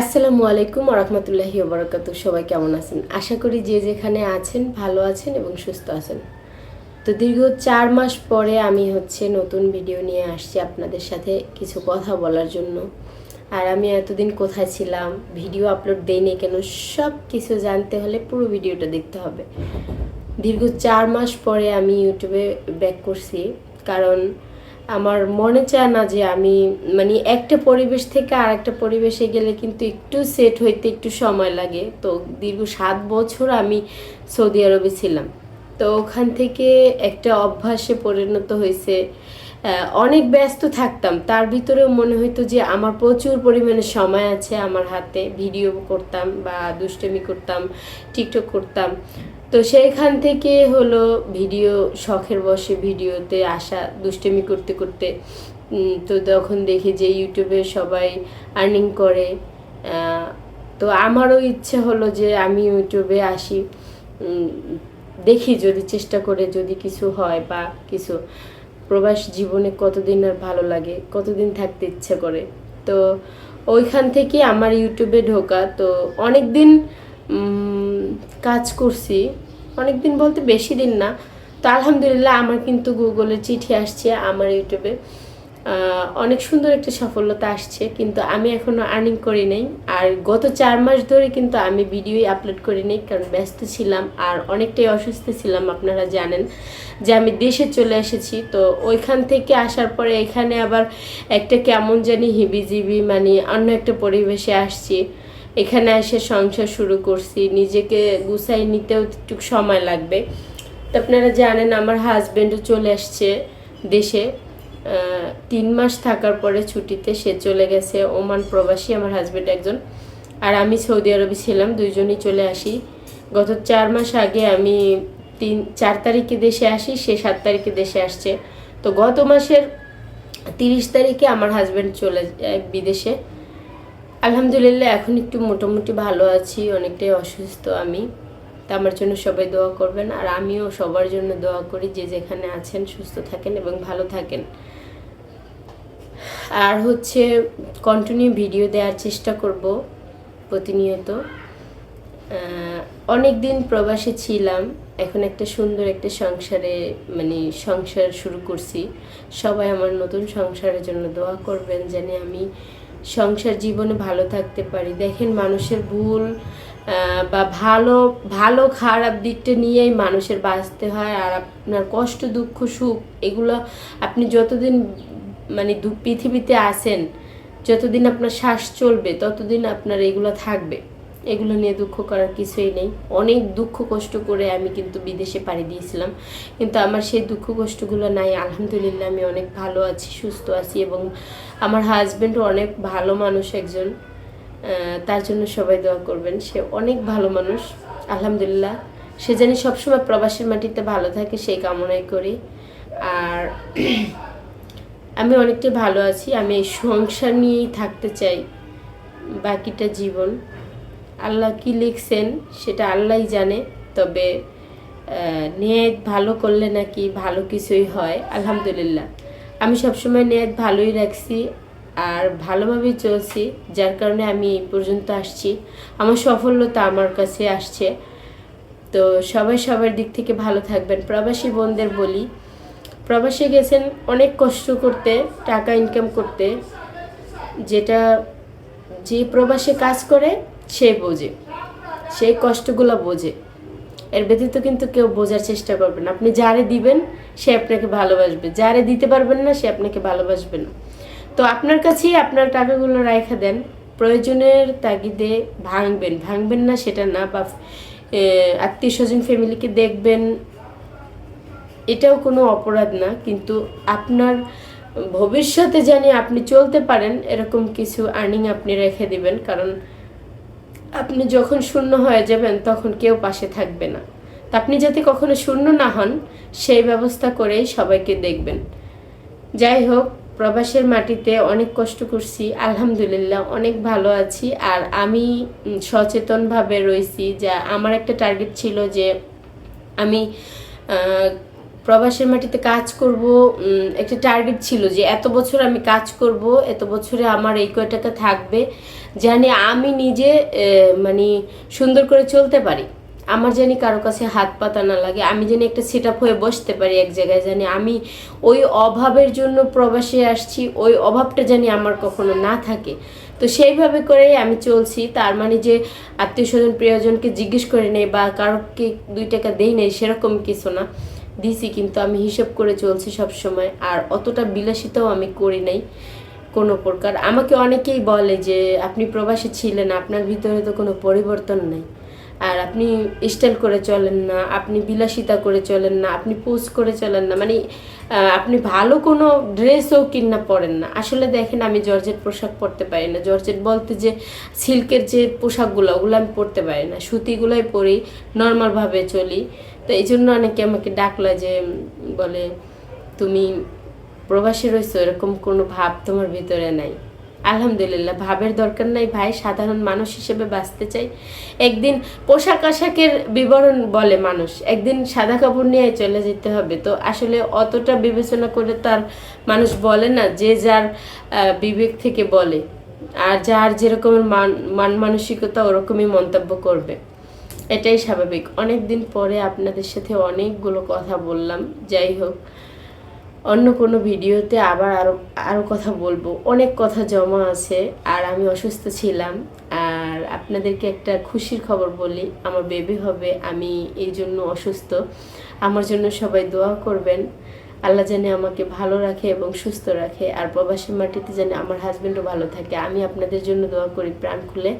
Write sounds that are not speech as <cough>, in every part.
আসসালামু আলাইকুম রহমতুল্লাহি ওবরাকাতু সবাই কেমন আছেন? আশা করি যে যেখানে আছেন, ভালো আছেন এবং সুস্থ আছেন। তো দীর্ঘ চার মাস পরে আমি হচ্ছে নতুন ভিডিও নিয়ে আসছি আপনাদের সাথে কিছু কথা বলার জন্য। আর আমি এতদিন কোথায় ছিলাম ভিডিও আপলোড দেইনি কেন সব কিছু জানতে হলে পুরো ভিডিওটা দেখতে হবে। দীর্ঘ চার মাস পরে আমি ইউটিউবে ব্যাক করছি, কারণ আমার মনে চায় না যে আমি মানে একটা পরিবেশ থেকে আর একটা পরিবেশে গেলে কিন্তু একটু সেট হইতে একটু সময় লাগে। তো দীর্ঘ সাত বছর আমি সৌদি আরবে ছিলাম। তো ওখান থেকে একটা অভ্যাসে পরিণত হয়েছে। অনেক ব্যস্ত থাকতাম। তার ভিতরেও মনে হইতো যে আমার প্রচুর পরিমাণে সময় আছে আমার হাতে। ভিডিও করতাম বা দুষ্টমি করতাম, টিকটক করতাম। তো সেইখান থেকে হলো ভিডিও, শখের বসে ভিডিওতে আসা, দুষ্টমি করতে করতে তো তখন দেখি যে ইউটিউবে সবাই আর্নিং করে। তো আমারও ইচ্ছে হলো যে আমি ইউটিউবে আসি। দেখি যদি চেষ্টা করে যদি কিছু হয় বা কিছু। প্রবাস জীবনে কতদিন আর ভালো লাগে, কতদিন থাকতে ইচ্ছে করে। তো ওইখান থেকে আমার ইউটিউবে ঢোকা। তো অনেক দিন কাজ করছি অনেক দিন বলতে বেশি দিন না। তো আলহামদুলিল্লাহ আমার কিন্তু গুগলে চিঠি আসছে আমার ইউটিউবে। অনেক সুন্দর একটা সফলতা আসছে, কিন্তু আমি এখনও আর্নিং করি নাই। আর গত চার মাস ধরে কিন্তু আমি ভিডিওই আপলোড করি নাই, কারণ ব্যস্ত ছিলাম আর অনেকটাই অসুস্থ ছিলাম, আপনারা জানেন যে আমি দেশে চলে এসেছি। তো ওইখান থেকে আসার পরে এখানে আবার একটা কেমন জানি হিবিজিবি মানে অন্য একটা পরিবেশে আসছি। এখানে এসে সংসার শুরু করছি, নিজেকে গুছাই নিতেও একটু সময় লাগবে। তো আপনারা জানেন আমার হাজব্যান্ডও চলে আসছে দেশে। তিন মাস থাকার পরে ছুটিতে সে চলে গেছে ওমান প্রবাসী, আমার হাজব্যান্ড একজন। আর আমি সৌদি আরবে ছিলাম, দুইজনই চলে আসি। গত চার মাস আগে আমি তিন, চার তারিখে দেশে আসি, সে সাত তারিখে দেশে আসছে। তো গত মাসের তিরিশ তারিখে আমার হাজব্যান্ড চলে যায় বিদেশে। আলহামদুলিল্লাহ, এখন একটু মোটামুটি ভালো আছি, অনেকটাই অসুস্থ আমি। তা আমার জন্য সবাই দোয়া করবেন, আর আমিও সবার জন্য দোয়া করি, যে যেখানে আছেন, সুস্থ থাকেন এবং ভালো থাকেন। আর হচ্ছে কন্টিনিউ ভিডিও দেওয়ার চেষ্টা করব প্রতিনিয়ত। অনেক দিন প্রবাসে ছিলাম, এখন একটা সুন্দর একটা সংসারে মানে সংসার শুরু করছি। সবাই আমার নতুন সংসারের জন্য দোয়া করবেন, যেন আমি সংসার জীবনে ভালো থাকতে পারি। দেখেন মানুষের ভুল বা ভালো ভালো খারাপ দিকটা নিয়েই মানুষের বাঁচতে হয় আর আপনার কষ্ট, দুঃখ, সুখ, এগুলো আপনি যতদিন মানে পৃথিবীতে আসেন যতদিন আপনার শ্বাস চলবে, ততদিন আপনার এগুলো থাকবে। এগুলো নিয়ে দুঃখ করার কিছুই নেই। অনেক দুঃখ কষ্ট করে আমি কিন্তু বিদেশে পাড়ি দিয়েছিলাম। কিন্তু আমার সেই দুঃখ কষ্টগুলো নাই। আলহামদুলিল্লাহ আমি অনেক ভালো আছি, সুস্থ আছি এবং আমার হাজব্যান্ডও অনেক ভালো মানুষ একজন। তার জন্য সবাই দোয়া করবেন। সে অনেক ভালো মানুষ। আলহামদুলিল্লাহ। সে জানি সবসময় প্রবাসের মাটিতে ভালো থাকে, সেই কামনাই করি। আর <clears throat> আমি অনেকটাই ভালো আছি। আমি সংসার নিয়েই থাকতে চাই। বাকিটা জীবন। আল্লাহ কি লিখছেন সেটা আল্লাহই জানে, তবে নিয়ত ভালো করলে নাকি ভালো কিছুই হয়, আলহামদুলিল্লাহ। আমি সবসময় নিয়ত ভালোই রাখছি আর ভালোভাবেই চলছি, যার কারণে আমি এই পর্যন্ত আসছি। আমার সফলতা আমার কাছে আসছে। তো সবাই সবার দিক থেকে ভালো থাকবেন। প্রবাসী বোনদের বলি, প্রবাসে গেছেন অনেক কষ্ট করতে, টাকা ইনকাম করতে, যেটা যে প্রবাসে কাজ করে সে বোঝে, সেই কষ্টগুলো বোঝে। এর ব্যতীত কিন্তু কেউ বোঝার চেষ্টা করবে না। আপনি যারে দিবেন, সে আপনাকে ভালোবাসবে। যারে দিতে পারবেন না, সে আপনাকে ভালোবাসবে না। তো আপনার কাছেই আপনার টাকাগুলো রাখা দেন। প্রয়োজনের তাগিদে ভাঙবেন। ভাঙবেন না সেটা না, বা আত্মীয় স্বজন ফ্যামিলিকে দেখবেন। এটাও কোনো অপরাধ না, কিন্তু আপনার ভবিষ্যতে জানি আপনি চলতে পারেন, এরকম কিছু আর্নিং আপনি রেখে দিবেন। কারণ আপনি যখন শূন্য হয়ে যাবেন, তখন কেউ পাশে থাকবে না। আপনি যাতে কখনো শূন্য না হন, সেই ব্যবস্থা করেই সবাইকে দেখবেন। যাই হোক, প্রবাসের মাটিতে অনেক কষ্ট করছি, আলহামদুলিল্লাহ অনেক ভালো আছি। আর আমি সচেতনভাবে রয়েছি যা আমার একটা টার্গেট ছিল যে আমি প্রবাসের মাটিতে কাজ করব একটা টার্গেট ছিল যে এত বছর আমি কাজ করব, এত বছরে আমার এই কয় টাকা থাকবে। জানি আমি নিজে মানে সুন্দর করে চলতে পারি। আমার জানি কারও কাছে হাত পাতা না লাগে, আমি জানি একটা সেট হয়ে বসতে পারি এক জায়গায়, জানি আমি ওই অভাবের জন্য প্রবাসে আসছি, ওই অভাবটা জানি আমার কখনো না থাকে। তো সেইভাবে করেই আমি চলছি, তার মানে যে আত্মীয় স্বজন, প্রিয়জনকে জিজ্ঞেস করে নেই বা কারোকে দুই টাকা দেই নেই, সেরকম কিছু না। দিছি, কিন্তু আমি হিসেব করে চলছি সব সময় আর অতটা বিলাসিতাও আমি করি নাই। কোনো প্রকার। আমাকে অনেকেই বলে যে, আপনি প্রবাসী ছিলেন, আপনার ভিতরে তো কোনো পরিবর্তন নেই। আর আপনি স্টাইল করে চলেন না, আপনি বিলাসিতা করে চলেন না, আপনি পোজ করে চলেন না। মানে আপনি ভালো কোনো ড্রেসও কিনা পরেন না। আসলে দেখেন, আমি জর্জেট পোশাক পরতে পারি না। জর্জেট বলতে যে, সিল্কের যে পোশাকগুলো, ওগুলো আমি পরতে পারি না। সুতিগুলোই পরি, নর্মালভাবে চলি। তো এই জন্য অনেকে আমাকে ডাকলো যে, বলে, তুমি প্রবাসী রয়েছে, এরকম কোনো ভাব তোমার ভিতরে নাই। আলহামদুলিল্লাহ, ভাবের দরকার নাই ভাই, সাধারণ মানুষ হিসেবে বাঁচতে চাই। একদিন পোশাক আশাকের বিবরণ বলে মানুষ, একদিন সাদা কাপড় নিয়ে চলে যেতে হবে। তো আসলে অতটা বিবেচনা করে তার মানুষ বলে না, যে যার বিবেক থেকে বলে। আর যার যেরকমের মান মান মানসিকতা, ওরকমই মন্তব্য করবে। এটাই স্বাভাবিক। অনেক দিন পরে আপনাদের সাথে অনেকগুলো কথা বললাম, যাই হোক। অন্য কোনো ভিডিওতে আবার আরও আরও কথা বলব। অনেক কথা জমা আছে, আর আমি অসুস্থ ছিলাম। আর আপনাদেরকে একটা খুশির খবর বলি, আমার বেবি হবে, আমি এই জন্য অসুস্থ। আমার জন্য সবাই দোয়া করবেন। আল্লাহ জানে আমাকে ভালো রাখে এবং সুস্থ রাখে, আর প্রবাসী মাটিতে জানে আমার হাজবেন্ডও ভালো থাকে। আমি আপনাদের জন্য দোয়া করি প্রাণ খুলে।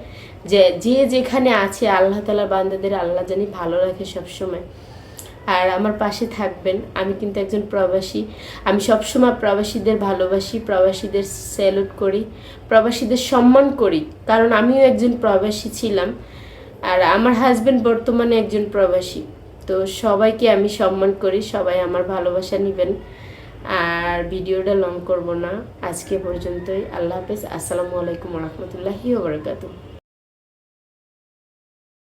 যে যে যেখানে আছে, আল্লাহ তালা বান্দাদের আল্লাহ জানি ভালো রাখে সবসময়। আর আমার পাশে থাকবেন। আমি কিন্তু একজন প্রবাসী। আমি সবসময় প্রবাসীদের ভালোবাসি, প্রবাসীদের স্যালুট করি, প্রবাসীদের সম্মান করি। কারণ আমিও একজন প্রবাসী ছিলাম আর আমার হাজবেন্ড বর্তমানে একজন প্রবাসী। তো সবাইকে আমি সম্মান করি, সবাই আমার ভালোবাসা নেবেন। আর ভিডিওটা লং করব না। আজকে পর্যন্তই। আল্লাহ হাফেজ। আসসালামু আলাইকুম রহমতুল্লাহি ওবরাকাতুহ